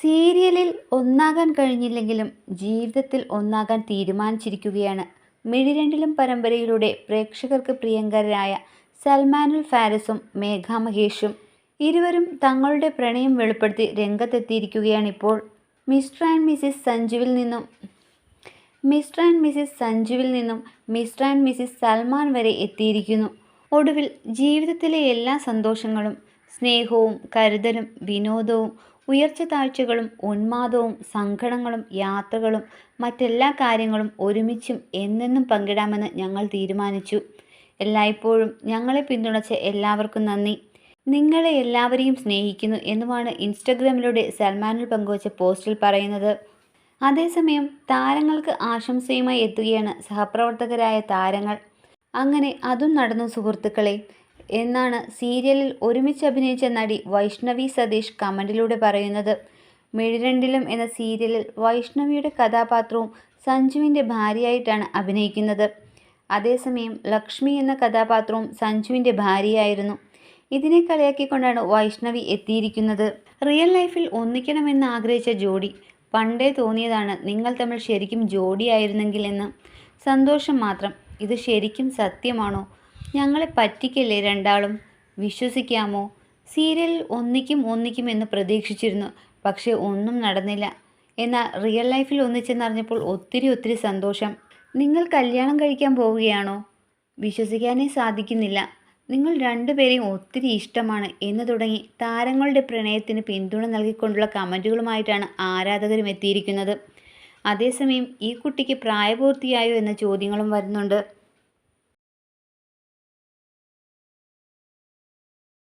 സീരിയലിൽ ഒന്നാകാൻ കഴിഞ്ഞില്ലെങ്കിലും ജീവിതത്തിൽ ഒന്നാകാൻ തീരുമാനിച്ചിരിക്കുകയാണ്. മിഴിരണ്ടിലും പരമ്പരയിലൂടെ പ്രേക്ഷകർക്ക് പ്രിയങ്കരായ സൽമാനുൽ ഫാരിസും മേഘ മഹേഷും ഇരുവരും തങ്ങളുടെ പ്രണയം വെളിപ്പെടുത്തി രംഗത്തെത്തിയിരിക്കുകയാണിപ്പോൾ മിസ്റ്റർ ആൻഡ് മിസിസ് സഞ്ജുവിൽ നിന്നും മിസ്റ്റർ ആൻഡ് മിസിസ് സഞ്ജുവിൽ നിന്നും മിസ്റ്റർ ആൻഡ് മിസിസ് സൽമാൻ വരെ എത്തിയിരിക്കുന്നു. ഒടുവിൽ ജീവിതത്തിലെ എല്ലാ സന്തോഷങ്ങളും സ്നേഹവും കരുതലും വിനോദവും ഉയർച്ച താഴ്ചകളും ഉന്മാദവും സങ്കടങ്ങളും യാത്രകളും മറ്റെല്ലാ കാര്യങ്ങളും ഒരുമിച്ചും എന്നെന്നും പങ്കിടാമെന്ന് ഞങ്ങൾ തീരുമാനിച്ചു. എല്ലായ്പ്പോഴും ഞങ്ങളെ പിന്തുണച്ച എല്ലാവർക്കും നന്ദി. നിങ്ങളെ എല്ലാവരെയും സ്നേഹിക്കുന്നു എന്നുമാണ് ഇൻസ്റ്റഗ്രാമിലൂടെ സൽമാനിൽ പങ്കുവച്ച പോസ്റ്റിൽ പറയുന്നത്. അതേസമയം താരങ്ങൾക്ക് ആശംസയുമായി എത്തുകയാണ് സഹപ്രവർത്തകരായ താരങ്ങൾ. അങ്ങനെ അതും നടന്നു സുഹൃത്തുക്കളെ എന്നാണ് സീരിയലിൽ ഒരുമിച്ച് അഭിനയിച്ച നടി വൈഷ്ണവി സതീഷ് കമന്റിലൂടെ പറയുന്നത്. മിഴിരണ്ടിലും എന്ന സീരിയലിൽ വൈഷ്ണവിയുടെ കഥാപാത്രവും സഞ്ജുവിന്റെ ഭാര്യയായിട്ടാണ് അഭിനയിക്കുന്നത്. അതേസമയം ലക്ഷ്മി എന്ന കഥാപാത്രവും സഞ്ജുവിന്റെ ഭാര്യയായിരുന്നു. ഇതിനെ കളിയാക്കിക്കൊണ്ടാണ് വൈഷ്ണവി എത്തിയിരിക്കുന്നത്. റിയൽ ലൈഫിൽ ഒന്നിക്കണമെന്ന് ആഗ്രഹിച്ച ജോഡി. പണ്ടേ തോന്നിയതാണ് നിങ്ങൾ തമ്മിൽ ശരിക്കും ജോഡിയായിരുന്നെങ്കിൽ എന്ന്. സന്തോഷം മാത്രം. ഇത് ശരിക്കും സത്യമാണോ? ഞങ്ങളെ പറ്റിക്കല്ലേ രണ്ടാളും? വിശ്വസിക്കാമോ? സീരിയൽ ഒന്നിക്കും ഒന്നിക്കും എന്ന് പ്രതീക്ഷിച്ചിരുന്നു. പക്ഷേ ഒന്നും നടന്നില്ല. എന്നാൽ റിയൽ ലൈഫിൽ ഒന്നിച്ചെന്നറിഞ്ഞപ്പോൾ ഒത്തിരി ഒത്തിരി സന്തോഷം. നിങ്ങൾ കല്യാണം കഴിക്കാൻ പോവുകയാണോ? വിശ്വസിക്കാനേ സാധിക്കുന്നില്ല. നിങ്ങൾ രണ്ടുപേരെയും ഒത്തിരി ഇഷ്ടമാണ് എന്ന് തുടങ്ങി താരങ്ങളുടെ പ്രണയത്തിന് പിന്തുണ നൽകിക്കൊണ്ടുള്ള കമന്റുകളുമായിട്ടാണ് ആരാധകരും എത്തിയിരിക്കുന്നത്. അതേസമയം ഈ കുട്ടിക്ക് പ്രായപൂർത്തിയായോ എന്ന ചോദ്യങ്ങളും വരുന്നുണ്ട്.